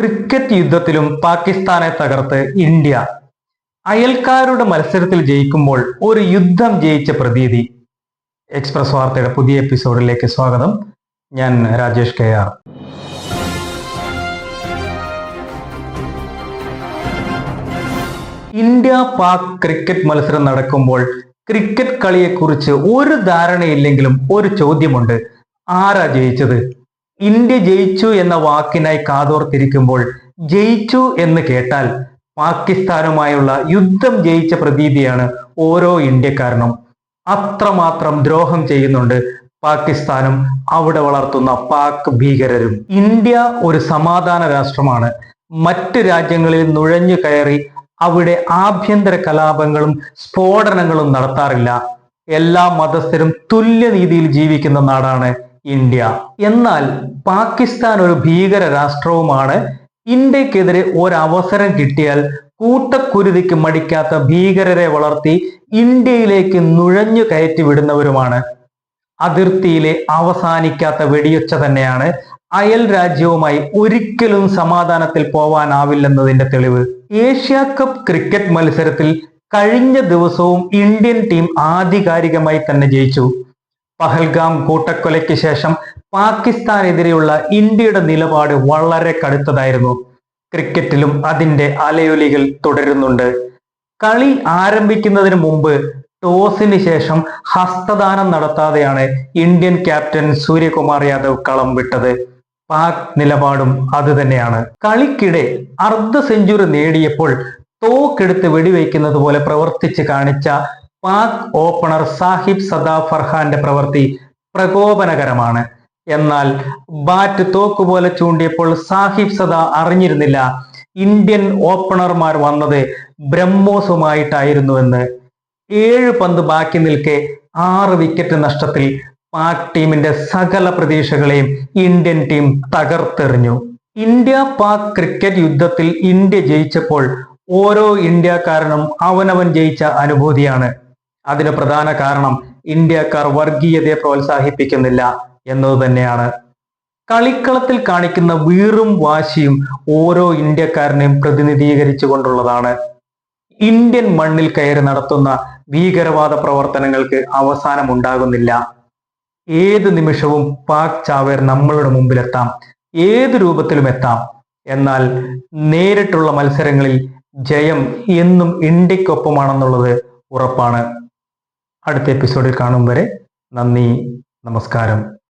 Cricket യുദ്ധത്തിലും പാകിസ്ഥാനെ തകർത്ത് India. അയൽക്കാരുടെ മത്സരത്തിൽ ജയിക്കുമ്പോൾ ഒരു യുദ്ധം ജയിച്ച പ്രതീതി. എക്സ്പ്രസ് വാർത്തയുടെ പുതിയ എപ്പിസോഡിലേക്ക് സ്വാഗതം. ഞാൻ Rajesh K R. India Pak cricket മത്സരം നടക്കുമ്പോൾ ക്രിക്കറ്റ് കളിയെക്കുറിച്ച് ഒരു ധാരണയില്ലെങ്കിലും ഒരു ചോദ്യമുണ്ട്. ആരാ ജയിച്ചത്? ഇന്ത്യ ജയിച്ചു എന്ന വാക്കിനായി കാതോർത്തിരിക്കുമ്പോൾ ജയിച്ചു എന്ന് കേട്ടാൽ പാകിസ്ഥാനുമായുള്ള യുദ്ധം ജയിച്ച പ്രതീതിയാണ് ഓരോ ഇന്ത്യക്കാരനും. അത്രമാത്രം ദ്രോഹം ചെയ്യുന്നുണ്ട് പാകിസ്ഥാനും അവിടെ വളർത്തുന്ന പാക് ഭീകരരും. ഇന്ത്യ ഒരു സമാധാന രാഷ്ട്രമാണ്. മറ്റ് രാജ്യങ്ങളിൽ നുഴഞ്ഞു കയറി അവിടെ ആഭ്യന്തര കലാപങ്ങളും സ്ഫോടനങ്ങളും നടത്താറില്ല. എല്ലാ മതസ്ഥരും തുല്യനീതിയിൽ ജീവിക്കുന്ന നാടാണ് ഇന്ത്യ. എന്നാൽ പാകിസ്ഥാൻ ഒരു ഭീകര രാഷ്ട്രവുമാണ്. ഇന്ത്യക്കെതിരെ ഒരവസരം കിട്ടിയാൽ കൂട്ടക്കുരുതിക്ക് മടിക്കാത്ത ഭീകരരെ വളർത്തി ഇന്ത്യയിലേക്ക് നുഴഞ്ഞു കയറ്റി വിടുന്നവരുമാണ്. അതിർത്തിയിലെ അവസാനിക്കാത്ത വെടിയൊച്ച തന്നെയാണ് അയൽ രാജ്യവുമായി ഒരിക്കലും സമാധാനത്തിൽ പോവാനാവില്ലെന്നതിന്റെ തെളിവ്. ഏഷ്യ കപ്പ് ക്രിക്കറ്റ് മത്സരത്തിൽ കഴിഞ്ഞ ദിവസവും ഇന്ത്യൻ ടീം ആധികാരികമായി തന്നെ ജയിച്ചു. പഹൽഗാം കൂട്ടക്കൊലയ്ക്ക് ശേഷം പാകിസ്ഥാനെതിരെയുള്ള ഇന്ത്യയുടെ നിലപാട് വളരെ കടുത്തതായിരുന്നു. ക്രിക്കറ്റിലും അതിന്റെ അലയൊലികൾ തുടരുന്നുണ്ട്. കളി ആരംഭിക്കുന്നതിന് മുമ്പ് ടോസിന് ശേഷം ഹസ്തദാനം നടത്താതെയാണ് ഇന്ത്യൻ ക്യാപ്റ്റൻ സൂര്യകുമാർ യാദവ് കളം വിട്ടത്. പാക് നിലപാടും അത് തന്നെയാണ്. കളിക്കിടെ അർദ്ധ സെഞ്ചുറി നേടിയപ്പോൾ തോക്കെടുത്ത് വെടിവെക്കുന്നത് പോലെ പ്രവർത്തിച്ച് കാണിച്ച പാക് ഓപ്പണർ സാഹിബ് സദാ ഫർഹാന്റെ പ്രവൃത്തി പ്രകോപനകരമാണ്. എന്നാൽ ബാറ്റ് തോക്കുപോലെ ചൂണ്ടിയപ്പോൾ സാഹിബ് സദാ അറിഞ്ഞിരുന്നില്ല. ഇന്ത്യൻ ഓപ്പണർമാർ വന്നത് ബ്രഹ്മോസുമായിട്ടായിരുന്നുവെന്ന് ഏഴ് പന്ത് ബാക്കി നിൽക്കെ ആറ് വിക്കറ്റ് നഷ്ടത്തിൽ പാക് ടീമിന്റെ സകല പ്രതീക്ഷകളെയും ഇന്ത്യൻ ടീം തകർത്തെറിഞ്ഞു. ഇന്ത്യ പാക് ക്രിക്കറ്റ് യുദ്ധത്തിൽ ഇന്ത്യ ജയിച്ചപ്പോൾ ഓരോ ഇന്ത്യക്കാരനും അവനവൻ ജയിച്ച അനുഭൂതിയാണ്. അതിന് പ്രധാന കാരണം ഇന്ത്യക്കാർ വർഗീയതയെ പ്രോത്സാഹിപ്പിക്കുന്നില്ല എന്നത് തന്നെയാണ്. കളിക്കളത്തിൽ കാണിക്കുന്ന വീറും വാശിയും ഓരോ ഇന്ത്യക്കാരനെയും പ്രതിനിധീകരിച്ചു കൊണ്ടുള്ളതാണ് ഇന്ത്യൻ മണ്ണിൽ കയറി നടത്തുന്ന ഭീകരവാദ പ്രവർത്തനങ്ങൾക്ക് അവസാനമുണ്ടാകുന്നില്ല. ഏത് നിമിഷവും പാക് ചാവേർ നമ്മളുടെ മുമ്പിലെത്താം ഏത് രൂപത്തിലും എത്താം. എന്നാൽ നേരിട്ടുള്ള മത്സരങ്ങളിൽ ജയം എന്നും ഇന്ത്യക്കൊപ്പമാണെന്നുള്ളത് ഉറപ്പാണ്. അടുത്ത എപ്പിസോഡിൽ കാണും വരെ നന്ദി നമസ്കാരം.